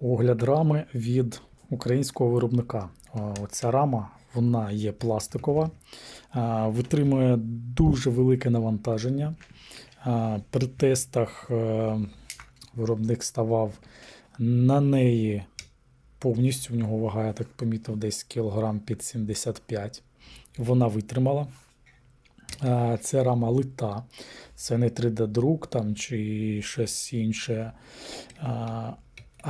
Огляд рами від українського виробника. Ця рама вона є пластикова, витримує дуже велике навантаження. При тестах е, виробник ставав на неї повністю. В нього вага, я так помітив, десь кілограм під 75. Вона витримала. Це рама лита, це не 3D-друк там чи щось інше.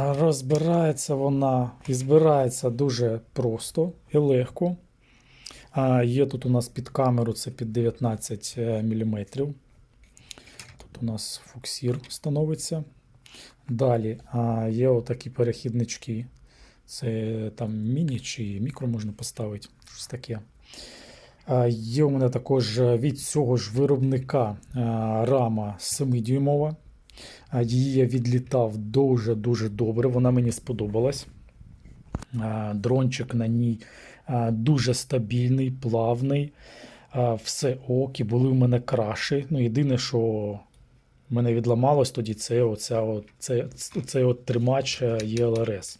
Розбирається вона і збирається дуже просто і легко. Є тут у нас під камеру, це під 19 мм. Тут у нас фуксір становиться. Далі є отакі перехіднички. Це там міні чи мікро можна поставити, щось таке. Є у мене також від цього ж виробника рама 7-дюймова. Її я відлітав дуже-дуже добре. Вона мені сподобалась. Дрончик на ній дуже стабільний, плавний. Все ок, були в мене краші. Ну, єдине, що мене відламалось тоді, це оця, от- це, цей от тримач е, ЄЛРС.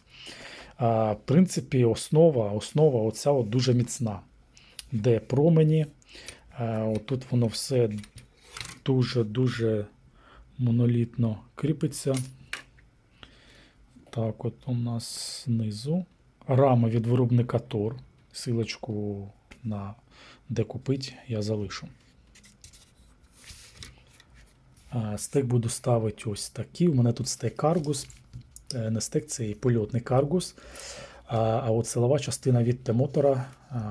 В принципі, основа, основа оця от дуже міцна. Де промені. А, Отут воно все дуже-дуже монолітно кріпиться. Так, от у нас знизу. Рама від виробника Тор. Силочку на де купити я залишу. Стек буду ставити ось такий. У мене тут стек Argus. Е, Не стек, це і польотний Argus. А, от силова частина від Т-мотора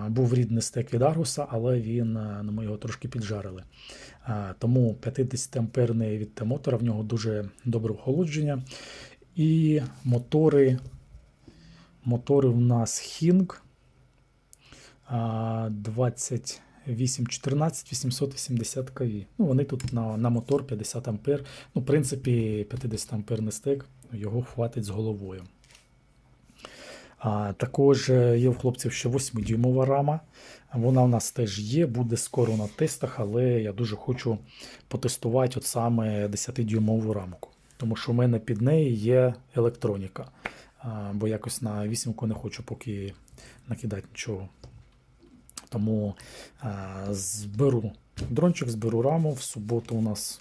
був рідний стек від Аргуса, але він, ну, ми його трошки піджарили. Тому 50 амперний від Т-мотора, в нього дуже добре охолодження. І мотори. Мотори в нас Хінг 2814 880 кВ. Ну, вони тут на, на мотор 50 ампер. Ну, в принципі, 50 амперний стек, його хватить з головою. Також е, є в хлопців ще 8-дюймова рама. Вона у нас теж є, буде скоро на тестах, але я дуже хочу потестувати от саме 10-дюймову рамку. Тому що в мене під неї є електроніка. Бо якось на вісімку не хочу поки накидати нічого. Тому зберу дрончик, зберу раму. В суботу у нас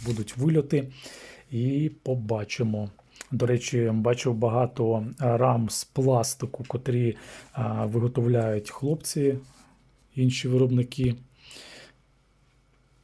будуть вильоти і побачимо. До речі, бачив багато рам з пластику, котрі виготовляють хлопці, інші виробники.